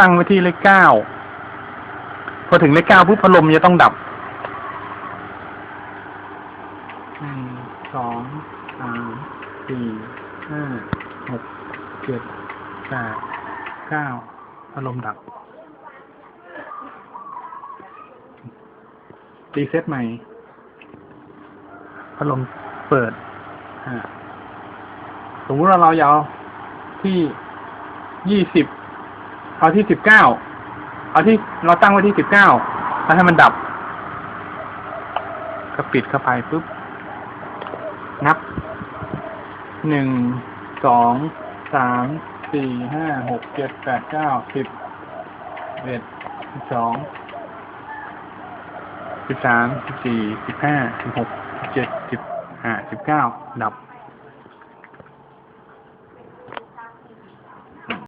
ตั้งไว้ที่เลขเก้าพอถึงเลขเก้าปุ๊บพัดลมจะต้องดับหนึ่งสองสามสี่ห้าหกเจ็ดแปดเก้าพัดลมดับรีเซ็ตใหม่พัดลมเปิดสมมติว่าเราอยากเอาที่ยี่สิบ เอาที่สิบเก้าเอาที่เราตั้งไว้ที่สิบเก้าแล้วให้มันดับ ก็ปิดเข้าไปปุ๊บ นับหนึ่งสองสามสี่ห้าหกเจ็ดแปดเก้าสิบเอ็ดสิบสองสิบสามสิบสี่สิบห้าสิบหกสิบเจ็ดสิบห้าสิบเก้าดับ